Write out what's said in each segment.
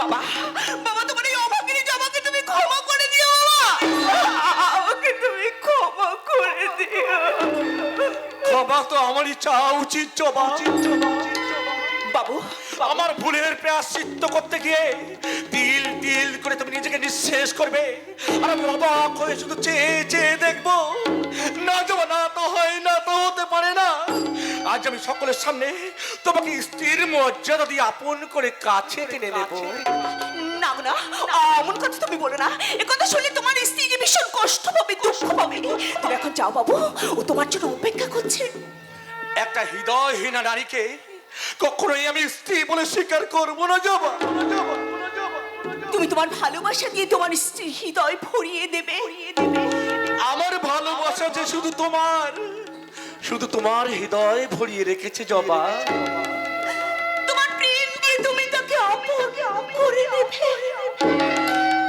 বাবা বাবা তোমার এই অভাগিনী জবাকে তুমি ক্ষমা করে দিও বাবা। আমাকে তুমি ক্ষমা করে দিও। ক্ষমা তো আমারই চাওয়া উচিত জবা। বাবু আমার ভুলের প্রায়শ্চিত্ত করতে গিয়ে তিল তিল করে তুমি নিজেকে নিঃশেষ করবে। আর আমি অবাক হয়ে শুধু চেয়ে চেয়ে দেখব আজ আমি সকলের সামনে তোমাকে স্ত্রীর মর্যাদা দিয়ে আপন করে কাছে টেনে নেব। না না এমন কথা তুমি বলো না। এ কথা শুনলে তোমার স্ত্রী যে ভীষণ কষ্ট পাবে দুঃখ পাবে। তুমি এখন যাও বাবু ও তোমার জন্য অপেক্ষা করছে। একটা হৃদয়হীনা নারীকে কখনোই আমি স্ত্রী বলে স্বীকার করব না যাবা তুমি তোমার ভালোবাসা দিয়ে তোমার স্ত্রী হৃদয় ভরিয়ে দেবে ভরিয়ে দেবে। আমার ভালোবাসা যে শুধু তোমার শুধু তোমার হৃদয় ভরিয়ে রেখেছে জবা। তোমার প্রেম দিয়ে তুমি তাকে করে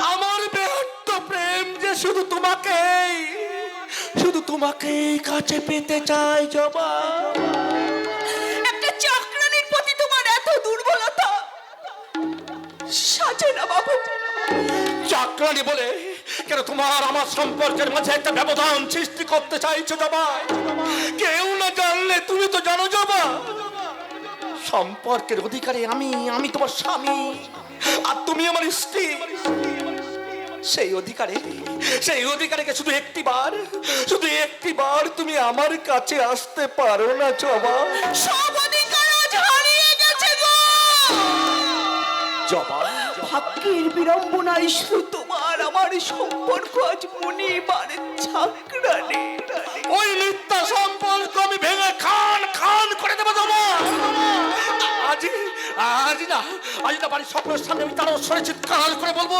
আমার ব্যর্থ প্রেম যে শুধু তোমাকেই শুধু তোমাকেই কাছে পেতে চাই জবা। একটা চাকরানির প্রতি তোমার এত দুর্বলতা। সাজে না বাবু। চাকরানি বলে কেন তোমার আমার সম্পর্কের মাঝে একটা ব্যবধান সৃষ্টি করতে চাইছো জবা। কেউ না জানলে তুমি তো জানো জবা। সম্পর্কের অধিকারে আমি আমি তোমার স্বামী। আর তুমি আমার স্ত্রী। সেই অধিকারে সেই অধিকারকে শুধু একটিবার শুধু একটিবার তুমি আমার কাছে আসতে পারো না জবা। সব অধিকার হারিয়ে গেছে গো! জবা। ভাগ্যের বিড়ম্বনায় তোমার আমার সম্পর্ক আজ মনে বারে চাকরানি ওই মিথ্যা সম্পর্ক আমি ভেঙে খান খান করে দেবো জমা আজ আজ না আজ না বাড়ির স্বপ্নের সামনে আমি তারা সরে চিৎকার করে বলব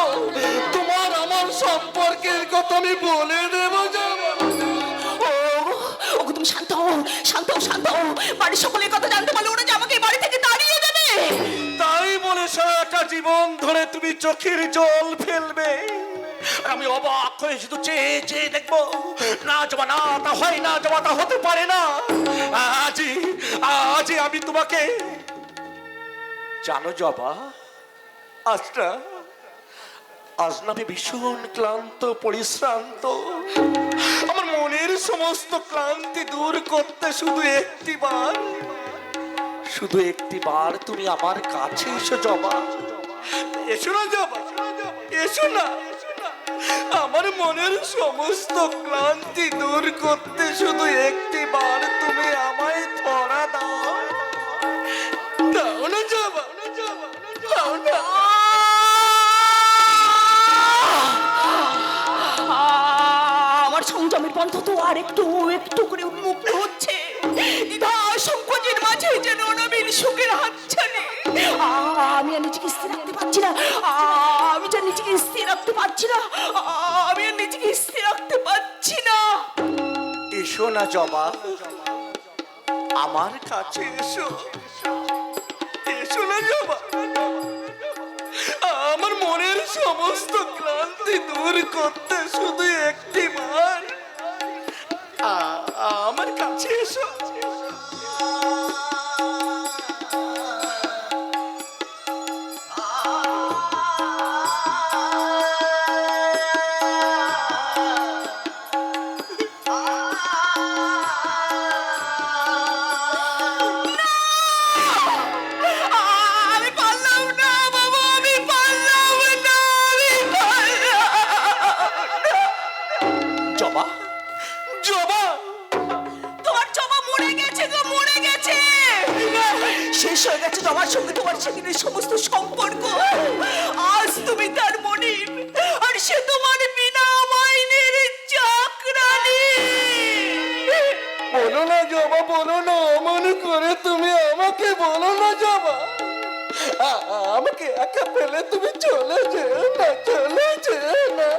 তোমার আমার সম্পর্কের কথা আমি বলে দেবো ও তুমি শান্ত হও শান্ত হও শান্ত হও। বাড়ির সকলের কথা জানতে পারলে ওরা যে আমাকে বাড়ি থেকে তাড়িয়ে দেবে। তাই বলে সারাটা জীবন ধরে তুমি চোখের জল ফেলবে। আমি অবাক হয়ে শুধু চেয়ে চেয়ে দেখব, না জমা না তা হয় না জমা তা হতে পারে না। আজই আজই আমি তোমাকে, জানো জবা আজটা আজ না আমি ভীষণ ক্লান্ত, পরিশ্রান্ত। আমার মনের সমস্ত ক্লান্তি দূর করতে শুধু একটি বার, শুধু একটি বার তুমি আমার কাছে এসো জবা। এসো না জবা, এসো না। আমার মনের সমস্ত ক্লান্তি দূর করতে শুধু একটি বার তুমি আমায় ধরা দাও। দাও না আমার সংযমের পন্থ তো আর একটু একটু করে উন্মুক্ত হচ্ছে। দ্বিধা সংকোচের মাঝে যেন অনাবিল সুখের হাতছানি। আমি আর নিজেকে স্থির না জবা। আমার কাছে এসো। এসো না জবা। আমার মনের সমস্ত ক্লান্তি দূর করতে শুধু একটি মার আমার কাছে এসো। গেছে তোমার সঙ্গে তোমার সেদিনের সমস্ত সম্পর্ক। আজ তুমি তার মনিব, আর সে তোমার বিনা মাইনের চাকরানি। বলো না জবা, বলো না, অমন করে তুমি আমাকে বলো না জবা। আমাকে একা ফেলে তুমি চলে যেও না, চলে যেও না।